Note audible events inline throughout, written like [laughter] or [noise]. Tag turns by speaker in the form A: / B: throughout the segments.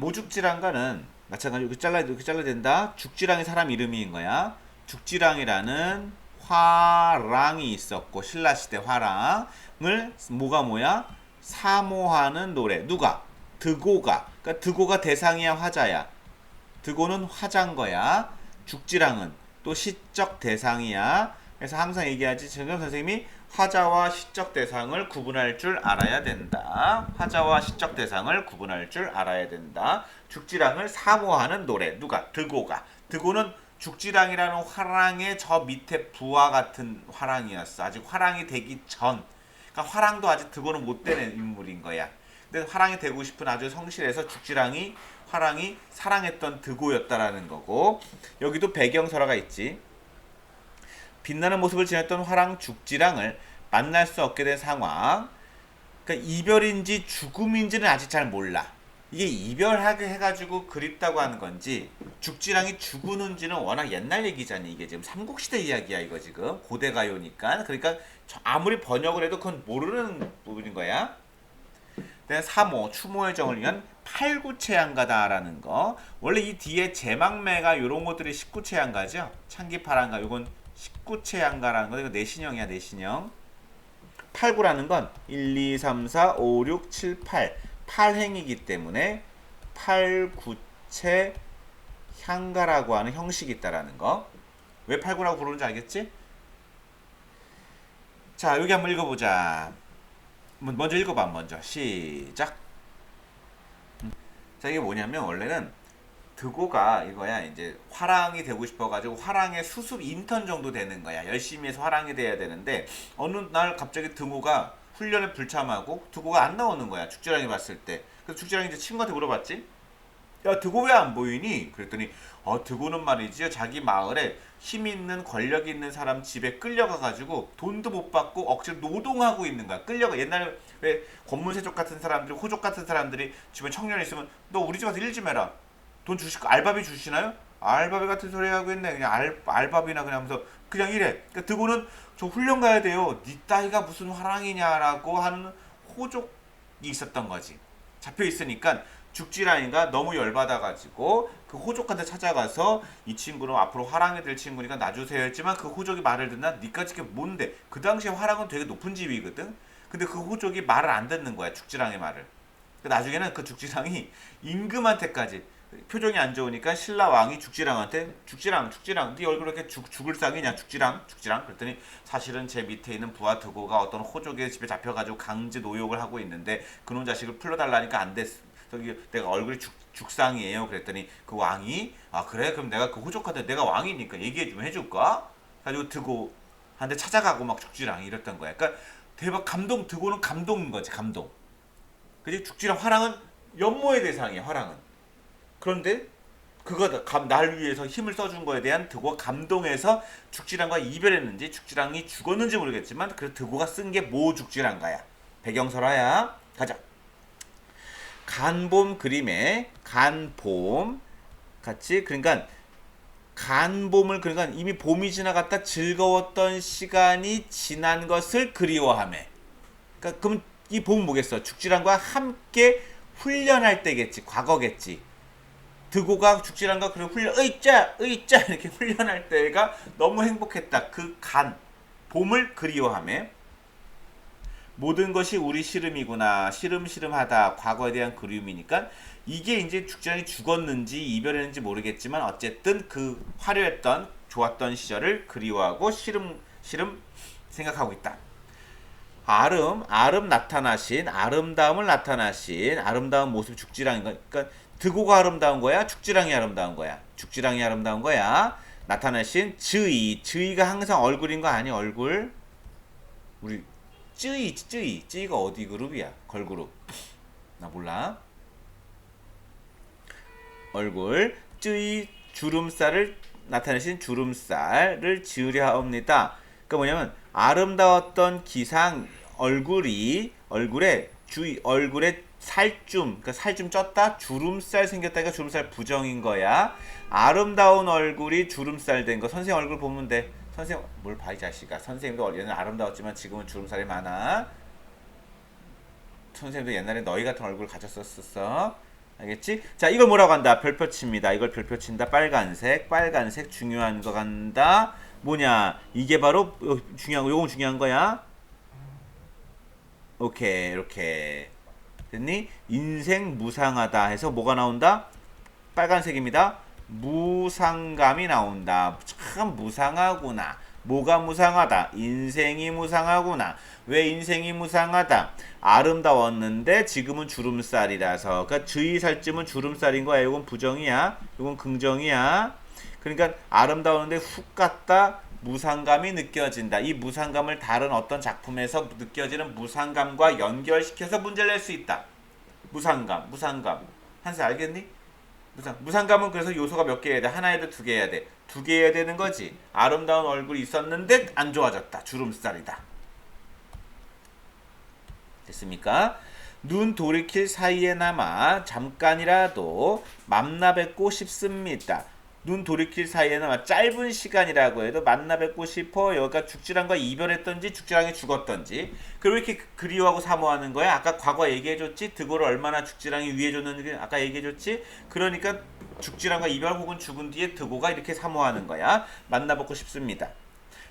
A: 모죽지랑가는 마찬가지로 이렇게 잘라 이렇게 잘라야 된다. 죽지랑이 사람 이름인 거야. 죽지랑이라는 화랑이 있었고 신라 시대 화랑을 뭐가 뭐야? 사모하는 노래. 누가? 드고가. 그러니까 드고가 대상이야 화자야. 드고는 화자인 거야. 죽지랑은 또 시적 대상이야. 그래서 항상 얘기하지 정경 선생님이 화자와 시적 대상을 구분할 줄 알아야 된다. 화자와 시적 대상을 구분할 줄 알아야 된다. 죽지랑을 사모하는 노래. 누가? 드고가. 드고는 죽지랑이라는 화랑의 저 밑에 부하 같은 화랑이었어. 아직 화랑이 되기 전. 그러니까 화랑도 아직 드고는 못 되는 인물인 거야. 근데 화랑이 되고 싶은 아주 성실해서 죽지랑이 화랑이 사랑했던 드고였다라는 거고 여기도 배경설화가 있지. 빛나는 모습을 지녔던 화랑 죽지랑을 만날 수 없게 된 상황. 그러니까 이별인지 죽음인지는 아직 잘 몰라. 이게 이별하게 해가지고 그립다고 하는 건지 죽지랑이 죽으는지는 워낙 옛날 얘기잖니 이게 지금 삼국시대 이야기야 이거 지금 고대 가요니까 그러니까 저- 아무리 번역을 해도 그건 모르는 부분인 거야. 네, 3호 추모의 정을 위한 8구체양가다라는 거. 원래 이 뒤에 제막매가 이런 것들이 19체양가죠. 창기파랑가 요건 19체양가라는 거. 이거 내신형이야 내신형. 8구라는 건 1, 2, 3, 4, 5, 6, 7, 8. 8행이기 때문에 8구체 향가라고 하는 형식이 있다라는 거. 왜 8구라고 부르는지 알겠지? 자, 여기 한번 읽어보자. 뭐- 먼저 읽어봐 먼저 시작 음. 자 이게 뭐냐면 원래는 드고가 이거야. 이제 화랑이 되고 싶어가지고 화랑의 수습 인턴 정도 되는 거야. 열심히 해서 화랑이 돼야 되는데 어느 날 갑자기 드고가 훈련에 불참하고 드고가 안 나오는 거야 죽지랑이 봤을 때. 그래서 죽지랑이 이제 친구한테 물어봤지. 야 드고 왜 안 보이니? 그랬더니 어 드고는 말이지요 자기 마을에 힘 있는 권력 있는 사람 집에 끌려가가지고 돈도 못 받고 억지로 노동하고 있는 거야. 끌려가 옛날에 왜 권문세족 같은 사람들이 호족 같은 사람들이 주변 청년 있으면 너 우리 집 와서 일 좀 해라 돈 주실 거 알바비 주시나요? 알바비 같은 소리 하고 있네. 그냥 알, 알바비나 그냥 하면서 그냥 이래. 그러니까 드고는 저 훈련 가야 돼요. 니 따위가 무슨 화랑이냐라고 하는 호족이 있었던 거지. 잡혀 있으니까 죽지라니가 너무 열받아가지고 그 호족한테 찾아가서 이 친구는 앞으로 화랑이 될 친구니까 놔주세요 했지만 그 호족이 말을 듣나? 니까지 게 뭔데? 그 당시에 화랑은 되게 높은 집이거든? 근데 그 호족이 말을 안 듣는 거야 죽지랑의 말을. 그 나중에는 그 죽지랑이 임금한테까지 표정이 안 좋으니까 신라 왕이 죽지랑한테 죽지랑 죽지랑 네 얼굴 이렇게 죽, 죽을 상이냐 죽지랑 죽지랑 그랬더니 사실은 제 밑에 있는 부하 두고가 어떤 호족의 집에 잡혀가지고 강제 노역을 하고 있는데 그놈 자식을 풀러달라니까 안 됐. 저기 내가 얼굴이 죽, 죽상이에요. 그랬더니 그 왕이 아 그래 그럼 내가 그 호족한테 내가 왕이니까 얘기해 좀 해줄까? 가지고 드고 한테 찾아가고 막 죽지랑 이랬던 거야. 그러니까 대박 감동 드고는 감동인 거지 감동. 그지 죽지랑 화랑은 연모의 대상이야 화랑은. 그런데 그거 감- 날 위해서 힘을 써준 거에 대한 드고가 감동해서 죽지랑과 이별했는지 죽지랑이 죽었는지 모르겠지만 그 드고가 쓴 게 모 죽지랑가야. 배경설화야. 가자. 간봄 그림에 간봄 같이 그러니까 간봄을 그러니까 이미 봄이 지나갔다 즐거웠던 시간이 지난 것을 그리워하매 그러니까 그럼 이 봄은 뭐겠어? 죽지랑과 함께 훈련할 때겠지. 과거겠지 드고가 죽지랑과 그런 훈련 의자 의자 [laughs] 이렇게 훈련할 때가 너무 행복했다. 그 간 봄을 그리워하며 모든 것이 우리 시름이구나. 시름시름하다. 과거에 대한 그리움이니까 이게 이제 죽지랑이 죽었는지 이별했는지 모르겠지만 어쨌든 그 화려했던 좋았던 시절을 그리워하고 시름 시름 생각하고 있다. 아름 아름 나타나신 아름다움을 나타나신 아름다운 모습 죽지랑인 거. 그러니까 드고가 아름다운 거야? 죽지랑이 아름다운 거야? 죽지랑이 아름다운 거야? 나타나신 즈이. 즈이가 항상 얼굴인 거 아니? 얼굴? 우리 쯔이 쯔이. 쯔이가 어디 그룹이야? 걸그룹. 나 몰라. 얼굴. 쯔이 주름살을 나타내신 주름살을 지으려 합니다. 그러니까 뭐냐면 아름다웠던 기상 얼굴이 얼굴에 주 얼굴에 살좀 그러니까 살좀 쪘다 주름살 생겼다니까 주름살 부정인 거야. 아름다운 얼굴이 주름살 된 거 선생 얼굴 보면 돼. 선생 뭘 봐 이 자식아. 선생님도 옛날에 아름다웠지만 지금은 주름살이 많아. 선생님도 옛날에 너희 같은 얼굴 가졌었어. 알겠지? 자, 이걸 뭐라고 한다? 별표 칩니다. 이걸 별표 친다. 빨간색, 빨간색 중요한 거 간다. 뭐냐? 이게 바로 어, 중요한 거. 요건 중요한 거야. 오케이, 이렇게 됐니? 인생 무상하다 해서 뭐가 나온다? 빨간색입니다. 무상감이 나온다. 참 무상하구나. 뭐가 무상하다? 인생이 무상하구나. 왜 인생이 무상하다? 아름다웠는데 지금은 주름살이라서. 그러니까 주의 살쯤은 주름살인 거야. 이건 부정이야. 이건 긍정이야. 그러니까 아름다웠는데 훅 갔다 무상감이 느껴진다. 이 무상감을 다른 어떤 작품에서 느껴지는 무상감과 연결시켜서 문제를 낼 수 있다. 무상감, 무상감. 한스 알겠니? 무상, 무상감은 그래서 요소가 몇 개 해야 돼? 하나 해야 돼? 두 개 해야 돼? 두 개 해야 되는 거지. 아름다운 얼굴이 있었는데 안 좋아졌다. 주름살이다. 됐습니까? 눈 돌이킬 사이에 남아 잠깐이라도 만나 뵙고 싶습니다. 눈 돌이킬 사이에는 짧은 시간이라고 해도 만나 뵙고 싶어 여기가 죽지랑과 이별했던지 죽지랑이 죽었던지 그리고 이렇게 그리워하고 사모하는 거야? 아까 과거 얘기해줬지? 드고를 얼마나 죽지랑이 위해줬는지 아까 얘기해줬지? 그러니까 죽지랑과 이별 혹은 죽은 뒤에 드고가 이렇게 사모하는 거야. 만나 뵙고 싶습니다.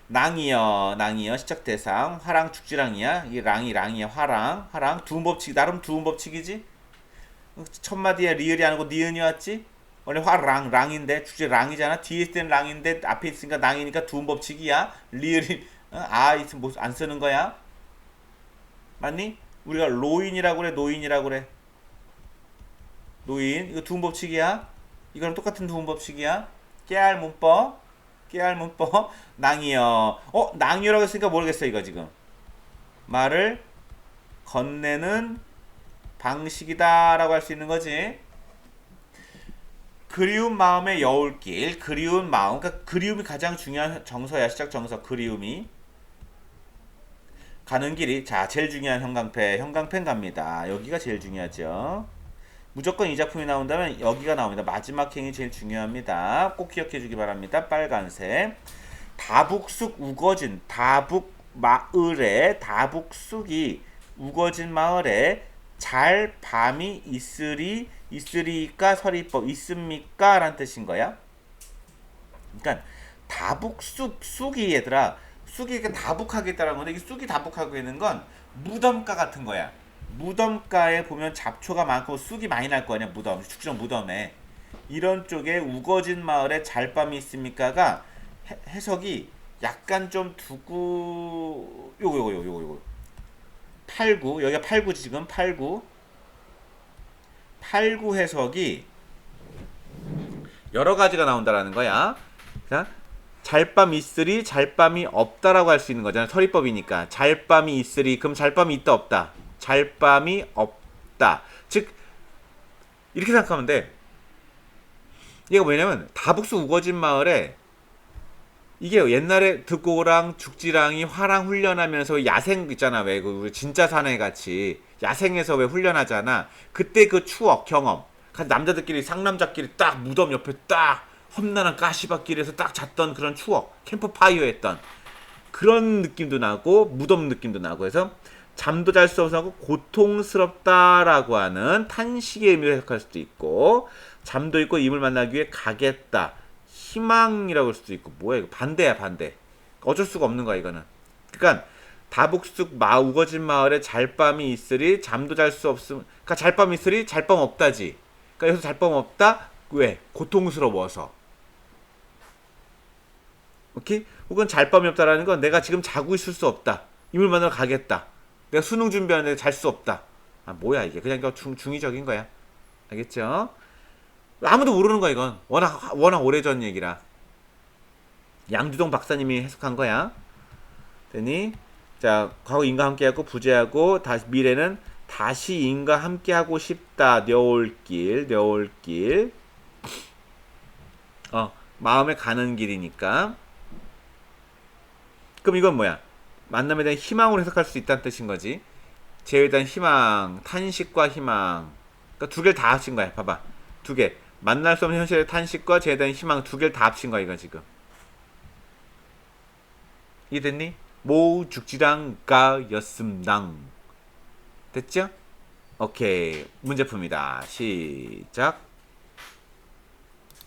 A: 낭이여 낭이여. 시작 대상. 화랑 죽지랑이야. 이 랑이 랑이야. 화랑 화랑. 두음 법칙. 나름 두음 법칙이지? 첫 마디에 리을이 아니고 니은이 왔지 원래 화랑 랑인데 주제 랑이잖아. 뒤에 있을 때는 랑인데 앞에 있으니까 랑이니까 두음 법칙이야. 리을이 어? 아 있으면 뭐안 쓰는 거야? 맞니? 우리가 로인이라고 그래 노인이라고 그래. 노인. 이거 두음 법칙이야? 이거랑 똑같은 두음 법칙이야? 깨알 문법? 깨알 문법? [laughs] 낭이여. 어 낭이여라고 했으니까 모르겠어 이거 지금? 말을 건네는 방식이다라고 할 수 있는 거지 그리운 마음의 여울길, 그리운 마음, 그러니까 그리움이 가장 중요한 정서야, 시작 정서, 그리움이. 가는 길이, 자, 제일 중요한 형광펜, 형광펜 갑니다. 여기가 제일 중요하죠. 무조건 이 작품이 나온다면 여기가 나옵니다. 마지막 행이 제일 중요합니다. 꼭 기억해 주기 바랍니다. 빨간색. 다북쑥 우거진, 다북 마을에, 다북쑥이 우거진 마을에 잘 밤이 있으리 있으리까 서리법 있습니까? 라는 뜻인 거야. 그러니까 다북쑥 쑥이 얘들아 쑥이 다북하겠다라는 건데 이 쑥이 다북하고 있는 건 무덤가 같은 거야. 무덤가에 보면 잡초가 많고 쑥이 많이 날 거 아니야 무덤 축지령 무덤에 이런 쪽에 우거진 마을에 잘밤이 있습니까가 해, 해석이 약간 좀 두고 요거 요거 요거 요거 89 여기가 89 지금 89 89 해석이 여러 가지가 나온다라는 거야. 자, 잘밤 있으리 잘밤이 없다라고 할 수 있는 거잖아. 서리법이니까 잘밤이 있으리 그럼 잘밤이 있다 없다. 잘밤이 없다. 즉 이렇게 생각하면 돼. 이게 뭐냐면 다북수 우거진 마을에 이게 옛날에 득고랑 죽지랑이 화랑 훈련하면서 야생 있잖아 왜 그 진짜 사내 같이 야생에서 왜 훈련하잖아. 그때 그 추억 경험. 남자들끼리 상남자끼리 딱 무덤 옆에 딱 험난한 가시밭길에서 딱 잤던 그런 추억. 캠프파이어 했던 그런 느낌도 나고 무덤 느낌도 나고 해서 잠도 잘 수 없어서 고통스럽다라고 하는 탄식의 의미를 해석할 수도 있고 잠도 있고 임을 만나기 위해 가겠다. 희망이라고 할 수도 있고 뭐야 이거? 반대야 반대. 어쩔 수가 없는 거야 이거는. 그러니까 다북숙 마 우거진 마을에 잘밤이 있으리 잠도 잘 수 없음 그러니까 잘밤 있으리 잘밤 없다지. 그러니까 여기서 잘밤 없다? 왜? 고통스러워서. 오케이? 혹은 잘밤이 없다라는 건 내가 지금 자고 있을 수 없다. 임을 만나러 가겠다. 내가 수능 준비하는데 잘 수 없다. 아 뭐야 이게? 그냥 중, 중의적인 거야. 알겠죠? 아무도 모르는 거야 이건. 워낙 워낙 오래전 얘기라. 양주동 박사님이 해석한 거야. 되니 자 과거 인과 함께하고 부재하고 다시 미래는 다시 인과 함께하고 싶다. 녀올길 녀올길. 어 마음에 가는 길이니까. 그럼 이건 뭐야? 만남에 대한 희망으로 해석할 수 있다는 뜻인 거지. 재회에 대한 희망 탄식과 희망. 그러니까 두 개를 다 합친 거야. 봐봐. 두 개. 만날 수 없는 현실의 탄식과 재에 대한 희망 두 개를 다 합친 거야 이거 지금. 이해됐니? 모 죽지랑 가였음당 됐죠? 오케이 문제 풉니다. 시작.